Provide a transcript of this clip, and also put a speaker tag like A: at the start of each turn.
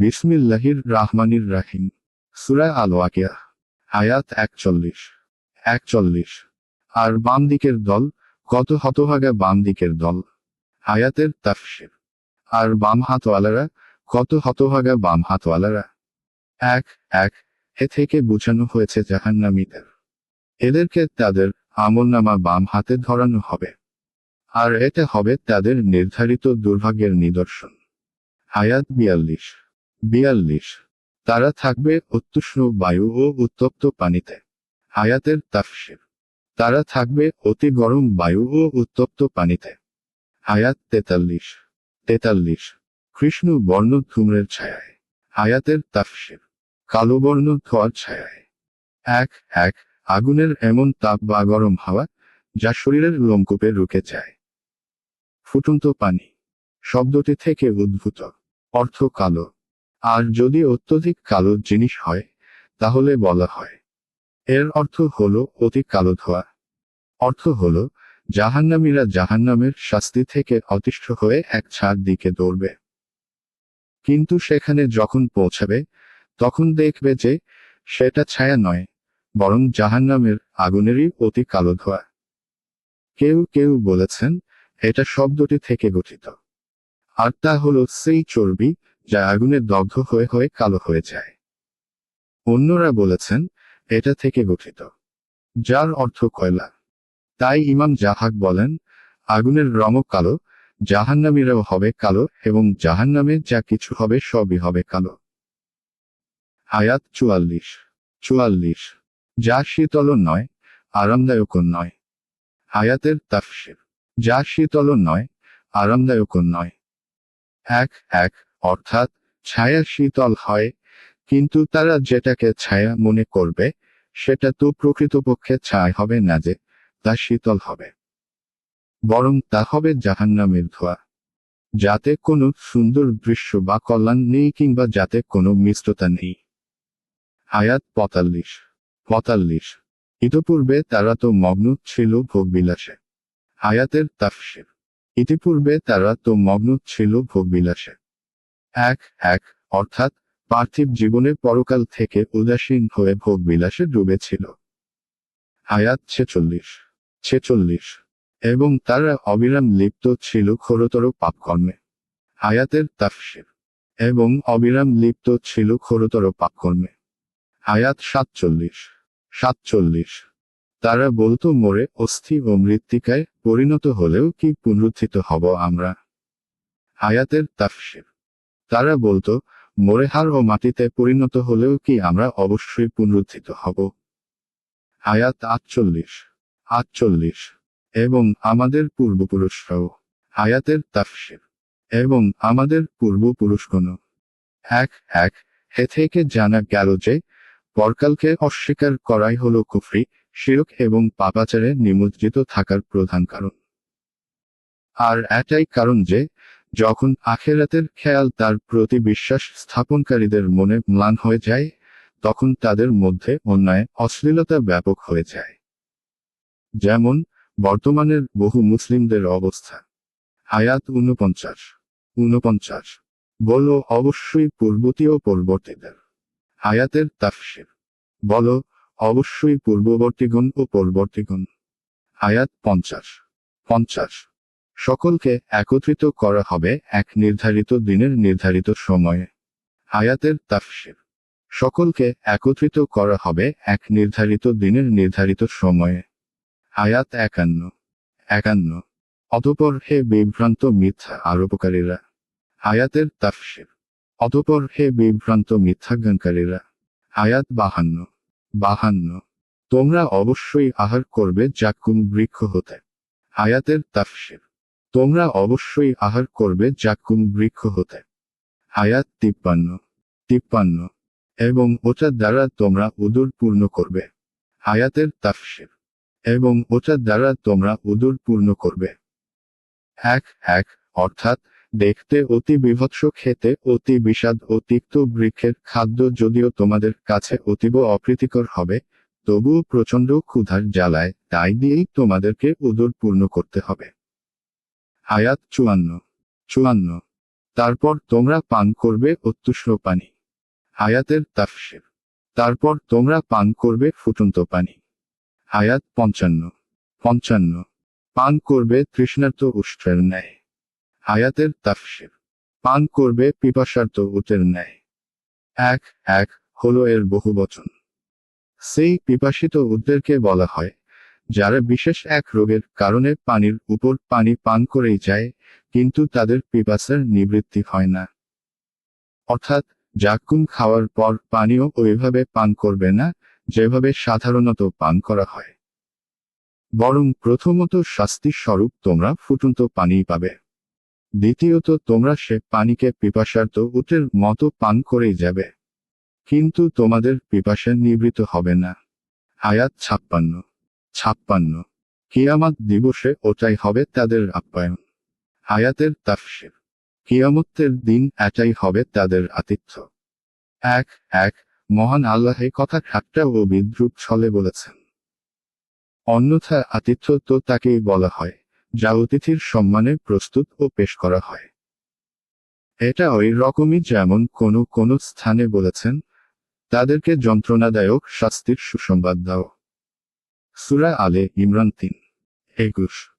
A: বিসমিল্লাহির রাহমানির রাহিম। সুরা আল ওয়াকিয়া আয়াত একচল্লিশ একচল্লিশ। আর বাম দিকের দল, কত হতভাগা বাম দিকের দল? আয়াতের তাফসির। আর বাম হাতওয়ালারা কত হতভাগা বাম হাতওয়ালারা এক এক, এ থেকে বোঝানো হয়েছে জাহান্নামীদের। এদেরকে তাদের আমলনামা বাম হাতে ধরানো হবে। আর এটা হবে তাদের নির্ধারিত দুর্ভাগ্যের নিদর্শন। আয়াত বিয়াল্লিশ। বিয়াল্লিশ। তারা থাকবে অত্যুষ্ণ বায়ু ও উত্তপ্ত পানিতে। আয়াতের তাফসির। তারা থাকবে অতি গরম বায়ু ও উত্তপ্ত পানিতে। আয়াত তেতাল্লিশ। তেতাল্লিশ। কৃষ্ণ বর্ণ ধূম্রের ছায়ায়। আয়াতের তাফসির। কালো বর্ণ ধোয়ার ছায়ায়। এক এক, আগুনের এমন তাপ বা গরম হাওয়া যা শরীরের লোমকূপে রুকে যায়। ফুটন্ত পানি। শব্দটি থেকে উদ্ভূত। অর্থ কালো। আর যদি অত্যধিক কালো জিনিস হয়, তাহলে বলা হয়। এর অর্থ হল অতি কালো ধোয়া। অর্থ হল, জাহান্নামীরা জাহান্নামের শাস্তি থেকে অতিষ্ঠ হয়ে এক ছাড় দিকে দৌড়বে। কিন্তু সেখানে যখন পৌঁছাবে, তখন দেখবে যে, সেটা ছায়া নয়, বরং জাহান্নামের আগুনেরই অতি কালো ধোয়া। কেউ কেউ বলেছেন, এটা শব্দটি থেকে গঠিত। আর তা হল সেই চর্বি যা আগুনে দগ্ধ হয়ে হয়ে কালো হয়ে যায়। অন্যরা বলেছেন, এটা থেকে গঠিত। যার অর্থ কয়লা। তাই ইমাম জাহাক বলেন, আগুনের রঙও কালো, জাহান্নামীরাও হবে কালো এবং জাহান্নামে যা কিছু হবে সবই হবে কালো। আয়াত চুয়াল্লিশ। চুয়াল্লিশ। যা শীতল নয়, আরামদায়ক নয়। আয়াতের তাফসির। যা শীতল নয়, আরামদায়ক নয়। এক এক। অর্থাৎ ছায়া শীতল হয়, কিন্তু তারা যেটাকে ছায়া মনে করবে, সেটা তো প্রকৃতপক্ষে ছায় হবে না যে, তা শীতল হবে। বরং তা হবে জাহান্নামের ধোয়া। যাতে কোনো সুন্দর দৃশ্য বা কল্যাণ নেই কিংবা যাতে কোনো মিশ্রতা নেই। আয়াত পঁয়তাল্লিশ। পঁয়তাল্লিশ। ইতপূর্বে তারা তো মগ্ন ছিল ভোগবিলাসে। আয়াতের তাফসির। ইতিপূর্বে তারা তো মগ্ন ছিল ভোগবিলাসে। এক এক, অর্থাৎ পার্থিব জীবনে পরকাল থেকে উদাসীন হয়ে ভোগবিলাসে ডুবেছিল। আয়াত ছেচল্লিশ ছেচল্লিশ, এবং তারা অবিরাম লিপ্ত ছিল ঘোরতর পাপকর্মে। আয়াতের তাফসির, এবং অবিরাম লিপ্ত ছিল ঘোরতর পাপকর্মে। আয়াত সাতচল্লিশ সাতচল্লিশ, তারা বলতো, মোরে অস্থি ও মৃত্তিকায় পরিণত হলেও কি পুনরুত্থিত হব আমরা? আয়াতের তাফসির তারা বলতো, মোরে হার ও মাটিতে পরিণত হলেও কি আমরা অবশ্যই পুনরুত্থিত হব? আয়াত আটচল্লিশ। আটচল্লিশ। এবং আমাদের পূর্বপুরুষরাও। আয়াতের তাফসির। এবং আমাদের পূর্বপুরুষগণ এক এক, হে থেকে জানা গেল যে, পরকালকে অস্বীকার করাই হলো কুফরি, শিরক এবং পাপাচারে নিমজ্জিত থাকার প্রধান কারণ। আর এটাই কারণ যে যখন আখেরাতের খেয়াল তার প্রতি বিশ্বাস স্থাপনকারীদের মনে ম্লান হয়ে যায়, তখন তাদের মধ্যে অন্যায়, অশ্লীলতা ব্যাপক হয়ে যায়। যেমন, বর্তমানের বহু মুসলিমদের অবস্থা। আয়াত ঊনপঞ্চাশ। ঊনপঞ্চাশ। বলো অবশ্যই পূর্বতী ও পরবর্তীদের। আয়াতের তাফসির। বলো অবশ্যই পূর্ববর্তীগণ ও পরবর্তীগণ। আয়াত পঞ্চাশ। পঞ্চাশ। সকলকে একত্রিত করা হবে এক নির্ধারিত দিনের নির্ধারিত সময়ে। আয়াতের তাফসির। সকলকে একত্রিত করা হবে এক নির্ধারিত দিনের নির্ধারিত সময়ে। আয়াত একান্ন। একান্ন। অতপর হে বিভ্রান্ত মিথ্যা আরোপকারীরা। আয়াতের তাফসির। অতপর হে বিভ্রান্ত মিথ্যাজ্ঞানকারীরা। আয়াত বাহান্ন। বাহান্ন। তোমরা অবশ্যই আহার করবে জাক্কুম বৃক্ষ হতে। আয়াতের তাফসির। তোমরা অবশ্যই আহার করবে জাক্কুম বৃক্ষ হতে। আয়াত তিপ্পান্ন তিপ্পান্ন, এবং ওটা দ্বারা তোমরা উদুর পূর্ণ করবে। আয়াতের তাফসির, এবং ওটা দ্বারা তোমরা উদুর পূর্ণ করবে। এক এক, অর্থাৎ দেখতে অতি বিভৎস, খেতে অতি বিষাদ ও তিক্ত বৃক্ষের খাদ্য যদিও তোমাদের কাছে অতীব অপ্রীতিকর হবে, তবুও প্রচণ্ড ক্ষুধার জ্বালায়, তাই দিয়েই তোমাদেরকে উদর পূর্ণ করতে হবে। আয়াত চুয়ান্ন চুয়ান্ন। তারপর তোমরা পান করবে অত্যুষ্ণ পানি। আয়াতের তাফসির। তারপর তোমরা পান করবে ফুটন্ত পানি। আয়াত পঞ্চান্ন পঞ্চান্ন। পান করবে তৃষ্ণার্ত উষ্ট্রের ন্যায়। আয়াতের তাফসির। পান করবে পিপাসার্ত উটের ন্যায়। এক এক হলো এর বহুবচন। সেই পিপাসিত উটদেরকে বলা হয় যারা বিশেষ এক রোগের কারণে পানির উপর পানি পান করেই যায়, কিন্তু তাদের পিপাসার নিবৃত্তি হয় না। অর্থাৎ, জাকুম খাওয়ার পর পানিও ওইভাবে পান করবে না, যেভাবে সাধারণত পান করা হয়। বরং প্রথমত শাস্তি স্বরূপ তোমরা ফুটন্ত পানিই পাবে। দ্বিতীয়ত তোমরা সে পানিকে পিপাসার্ত উটের মতো পান করেই যাবে। কিন্তু তোমাদের পিপাসা নিবৃত হবে না। আয়াত ছাপ্পান্ন। ছাপ্পান্ন। কিয়ামাত দিবসে ওটাই হবে তাদের আপ্যায়ন। আয়াতের তাফসির। কিয়ামতের দিন এটাই হবে তাদের আতিথ্য। এক এক, মহান আল্লাহ কথা ঠাট্টা ও বিদ্রুপ ছলে বলেছেন। অন্যথা আতিথ্য তো তাকেই বলা হয়, যা অতিথির সম্মানে প্রস্তুত ও পেশ করা হয়। এটা ওই রকমই যেমন কোনো কোনো স্থানে বলেছেন, তাদেরকে যন্ত্রণাদায়ক শাস্তির সুসংবাদ দাও। সুরা আলে ইমরান তিন একুশ।